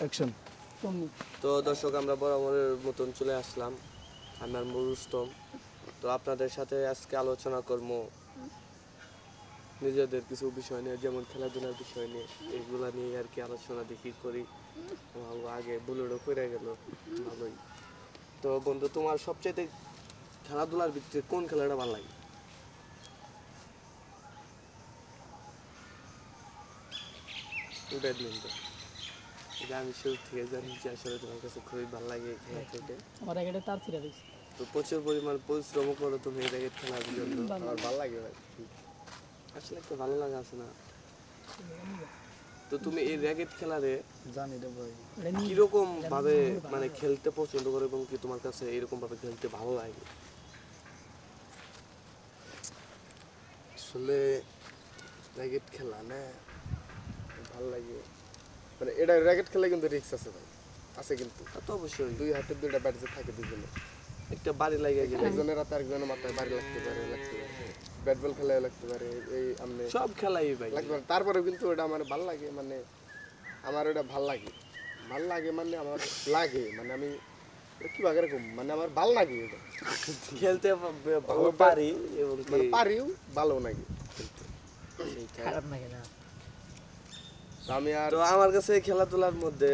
Action তো দর্শক, আমরা বরাবরের মতন চলে আসলাম আমি আর রুস্তম তো আপনাদের সাথে আজকে আলোচনা করব নিজেদের কিছু বিষয় নিয়ে, যেমন খেলাধুলার বিষয় নিয়ে। এগুলা নিয়ে আর কি আলোচনা দেখি করি। আগে বুলেরও করে গেল। ভালোই। তো বন্ধু, তোমার সবচেয়ে খেলাধুলার ভিত্তিতে কোন খেলাটা ভালো লাগে? ব্যাডমিন্টন এটা আমি শুরু থেকে জানি যে আসলে তোমার কাছে খুবই ভালো লাগে খেলা থেকে আমার র্যাকেটে তার ছিঁড়ে দিচ্ছি তো প্রচুর পরিমাণ পরিশ্রম করো তুমি এই র্যাকেট খেলার জন্য। আমার ভালো লাগে ভাই। আসলে একটা ভালো লাগা আছে না। তো তুমি এই র্যাকেট খেলারে জানি রে ভাই। কীরকম ভাবে মানে খেলতে পছন্দ করো এবং কি তোমার কাছে এরকম ভাবে খেলতে ভালো লাগে? আসলে র্যাকেট খেলা না ভালো লাগে। মানে এটা র্যাকেট খেলা কিন্তু রিক্স আছে ভাই। আছে কিন্তু। তা তো অবশ্যই। দুই হাতে দুইটা ব্যাট যে থাকে দুজনে একটা বাড়ি লাগে গেলে। একজনের হাতে আরেকজনের মাথায় বাড়ি লাগতে পারে লাগতে পারে। ব্যাট বল খেলায় লাগতে পারে এই আমনে। সব খেলাই ভাই। লাগতে পারে। তারপরেও কিন্তু ওটা আমার ভালো লাগে মানে আমার ওটা ভালো লাগে। ভালো লাগে মানে আমার লাগে মানে আমি এটা কি ভাগে এরকম মানে আমার ভালো লাগে এটা। খেলতে ভালো পারি এবং মানে পারিও ভালো লাগে। খারাপ লাগে না। আমি আর আমার কাছে খেলাধুলার মধ্যে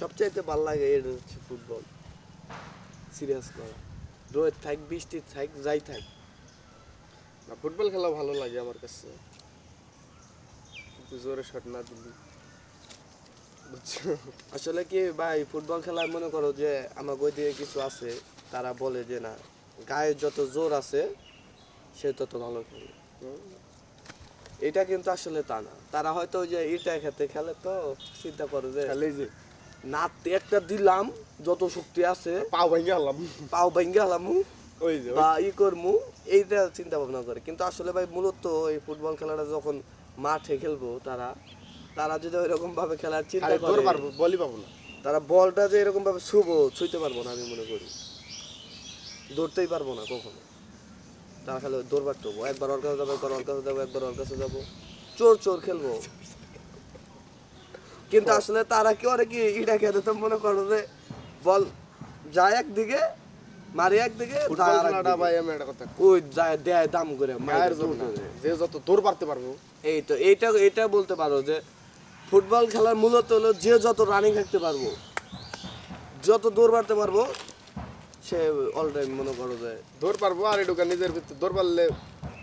সবচাইতে ভালো লাগে এটা হচ্ছে ফুটবল। সিরিয়াস করা। রোদ থাক বৃষ্টি থাক যাই থাক। না, ফুটবল খেলা ভালো লাগে আমার কাছে। কিন্তু জোরে শট না দিলি। বুঝছ আসলে কি ভাই ফুটবল খেলায় মনে করো যে আমার ওই দিকে কিছু আছে তারা বলে যে না গায়ে যত জোর আছে সে তত ভালো খেলে। এটা কিন্তু আসলে তা না। তারা হয়তো ওই যে ইটা খেতে খেলে তো চিন্তা করে যে খালি যে। নাতে একটা দিলাম যত শক্তি আছে পাও ভেঙে গেলাম পাও ভেঙ্গে হলাম ওই যে বা ই করমু এইটা চিন্তা ভাবনা করে। কিন্তু আসলে ভাই মূলত এই ফুটবল খেলাটা যখন মাঠে খেলব তারা তারা যদি ওইরকম ভাবে খেলার চিন্তা করে পারব বলি পাবো না। তারা বলটা যে এরকম ভাবে ছুবো ছুঁইতে পারব না আমি মনে করি। দৌড়তেই পারব না কখনো। তারা খালি দৌড় পারতে একবার ওর কাছে যাব একবার ওর কাছে যাব একবার ওর কাছে যাব। চোর চোর খেলব। কিন্তু আসলে তারা কি করে কি ইটা খেতে তো মনে করো যে বল যায় একদিকে মারি একদিকে ওই যায় দেয় দাম করে মায়ের যে যত দৌড় পারতে পারব। এই তো এইটা এটা বলতে পারো যে ফুটবল খেলার মূলত হলো যে যত রানিং থাকতে পারব যত দৌড় বাড়তে পারব সে অল টাইম মনে করো যে দৌড় পারব আর এটুকা নিজের ভিতরে দৌড় পারলে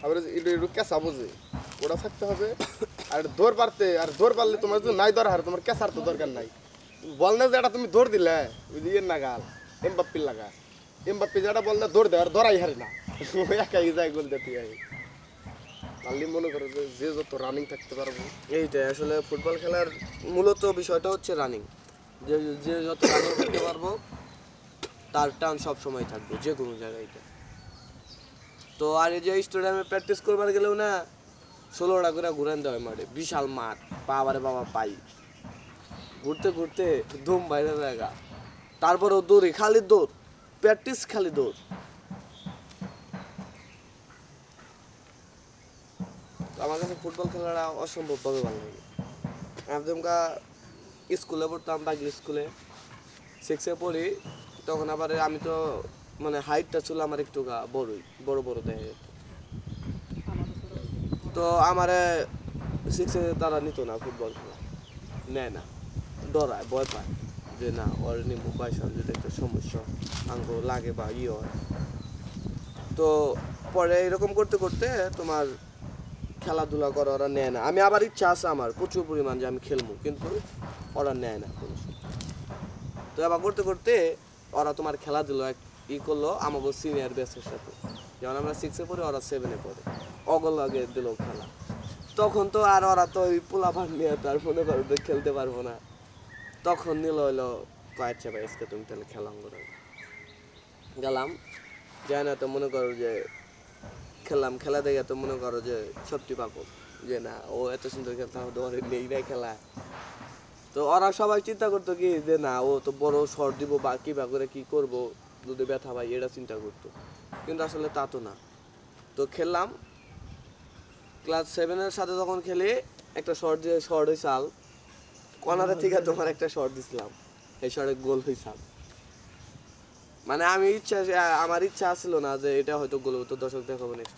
আবার একটু একটু কেঁচা বোঝে। ওটা থাকতে হবে। আর দৌড় পারতে আর দৌড় পারলে তোমার যদি নাই দরকার তোমার কেঁচার তো দরকার নাই। বল না যে এটা তুমি দৌড় দিলে ওই যে ইয়ের নাগাল এমবাপ্পির লাগা এমবাপ্পি যেটা বল না দৌড় দেয় আর দৌড়াই হারি না। একাই যায় গোল দিতে আই পারলে মনে করো যে যে যত রানিং থাকতে পারব। এইটাই আসলে ফুটবল খেলার মূলত বিষয়টা হচ্ছে রানিং যে যে যত রানিং করতে পারব তার টান সব সময় থাকবে, যে কোনো জায়গায় তো আর এই যে স্টেডিয়ামে প্র্যাকটিস করবার গেলেও না ষোলোটা করে ঘুরান দেওয়া মাঠে। বিশাল মাঠ, বাবারে বাবা, পাই। ঘুরতে ঘুরতে ধুম বাইরে জায়গা তারপরেও দৌড়ি, খালি দৌড় প্র্যাকটিস খালি দৌড়। আমার কাছে ফুটবল খেলাটা অসম্ভবভাবে ভালো লাগে। আমি স্কুলে পড়তাম, বাকি স্কুলে। সিক্সে পড়ি তখন আবার আমি তো মানে হাইটটা ছিল আমার একটু বড়ই, বড় বড় দেখা তো আমারে সিক্সে তারা নিত না ফুটবল খেলা। নেয় না। ডরায়, ভয় পায় যে না, ওর নিমু বাইসান যদি একটা সমস্যা আঙ্গ লাগে বা ইয়ে হয়। তো পরে এরকম করতে করতে তোমার খেলাধুলা করে ওরা নেয় না। আমি আবার ইচ্ছা আছে আমার, প্রচুর পরিমাণ যে আমি খেলব, কিন্তু ওরা নেয় না কোনো। তো আবার করতে করতে ওরা তোমার খেলাধুলা ই করল আমাকে সিনিয়র ব্যাচের সাথে। যেমন আমরা সিক্সে পড়ি, ওরা সেভেনে পড়ে। অগল আগে দিল খেলা। তখন তো আর ওরা তো ওই পোলা ভাগ নিয়ে তো আর মনে করো খেলতে পারব না। তখন নিল হইল কয়েকটা ভাই, আজকে তুমি তাহলে খেলা করে গেলাম। যাই না তো মনে করো যে, খেললাম। খেলা দেখে তো মনে করো যে সত্যি পাগল। যে না, ও এত সুন্দর খেলতে হবে ওর নেই না খেলা তো ওরা সবাই চিন্তা করতো কি যে না ও তো বড় শর্ট দিব বা কি বা করে কি করব? যদি ব্যথা পাই এটা চিন্তা করতো। কিন্তু আসলে তা তো না। তো খেললাম। ক্লাস সেভেনের সাথে যখন খেলি একটা শর্ট দিয়ে শর্ট হয়ে চাল। কর্নারে থেকে তোমার একটা শট দিছিলাম। এই শটে গোল হইছাম মানে আমি ইচ্ছা আমার ইচ্ছা ছিল না যে এটা হয়তো গোল হতো দর্শক দেখাবো নেক্সট